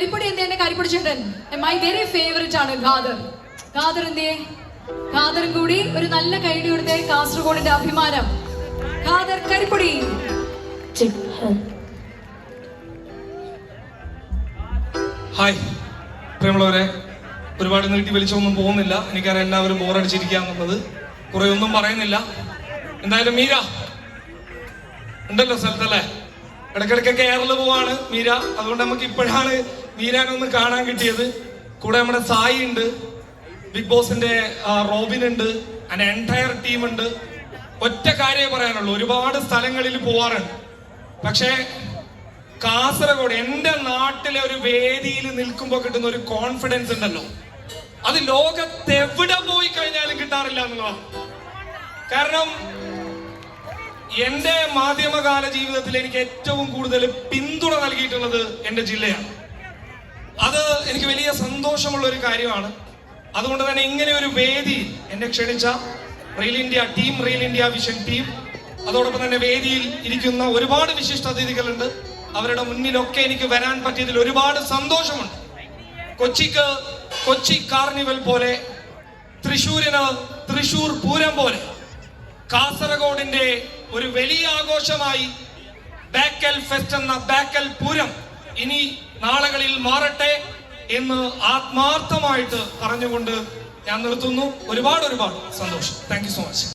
കരിപ്പൊടി എന്തേ എന്റെ കരിപ്പൊടി ചേട്ടൻ. മൈ വെരി ഫേവറേറ്റ് ആണ് ഖാദർ? ഖാദർ എന്തേ ഖാദറും കൂടി ഒരു നല്ല കൈടി കൊടുത്തേ കാസർഗോഡിന്റെ അഭിമാനം. ഖാദർ കരിപ്പൊടി. ഹായ്. പ്രിയമുള്ളവരെ ഒരുപാട് നീട്ടി വലിച്ചൊന്നും പോകുന്നില്ല. എനിക്കറിയാം എല്ലാവരും ബോറടിച്ചിരിക്കാന്നുള്ളത് കുറെ ഒന്നും പറയുന്നില്ല. എന്തായാലും മീര ഉണ്ടല്ലോ സ്ഥലത്തല്ലേ? ഇടയ്ക്കിടയ്ക്ക് കേരള പോവാണ് മീര. അതുകൊണ്ട് നമുക്ക് ഇപ്പോഴാണ് മീരാനെ ഒന്ന് കാണാൻ കിട്ടിയത്. കൂടെ നമ്മുടെ സായി ഉണ്ട്. ബിഗ് ബോസിന്റെ റോബിൻ ഉണ്ട്. അതിന്റെ എന്റയർ ടീം ഉണ്ട്. ഒറ്റ കാര്യമേ പറയാനുള്ളൂ. ഒരുപാട് സ്ഥലങ്ങളിൽ പോവാറുണ്ട്. പക്ഷേ കാസർഗോഡ് എന്റെ നാട്ടിലെ ഒരു വേദിയിൽ നിൽക്കുമ്പോൾ കിട്ടുന്ന ഒരു കോൺഫിഡൻസ് ഉണ്ടല്ലോ. അത് ലോകത്തെവിടെ പോയി കഴിഞ്ഞാലും കിട്ടാറില്ല എന്നുള്ളതാണ്. കാരണം എന്റെ മാധ്യമകാല ജീവിതത്തിൽ എനിക്ക് ഏറ്റവും കൂടുതൽ പിന്തുണ നൽകിയിട്ടുള്ളത് എന്റെ ജില്ലയാണ്. അത് എനിക്ക് വലിയ സന്തോഷമുള്ള ഒരു കാര്യമാണ്. അതുകൊണ്ട് തന്നെ ഇങ്ങനെ ഒരു വേദി എന്നെ ക്ഷണിച്ച Reel India team Reel India vision team. അതോടൊപ്പം തന്നെ വേദിയിൽ ഇരിക്കുന്ന ഒരുപാട് വിശിഷ്ട അതിഥികളുണ്ട്. അവരുടെ മുന്നിലൊക്കെ എനിക്ക് വരാൻ പറ്റിയതിൽ ഒരുപാട് സന്തോഷമുണ്ട്. കൊച്ചിക്ക് കൊച്ചി കാർണിവൽ പോലെ തൃശൂരിന് തൃശൂർ പൂരം പോലെ കാസർഗോഡിന്റെ ഒരു വലിയ ആഘോഷമായി ബാക്കൽ ഫെസ്റ്റ് എന്ന ബാക്കൽ പൂരം ഇനി നാളുകളിൽ മാറട്ടെ എന്ന് ആത്മാർത്ഥമായിട്ട് പറഞ്ഞുകൊണ്ട് ഞാൻ നിർത്തുന്നു. ഒരുപാട് ഒരുപാട് സന്തോഷം താങ്ക് സോ മച്ച്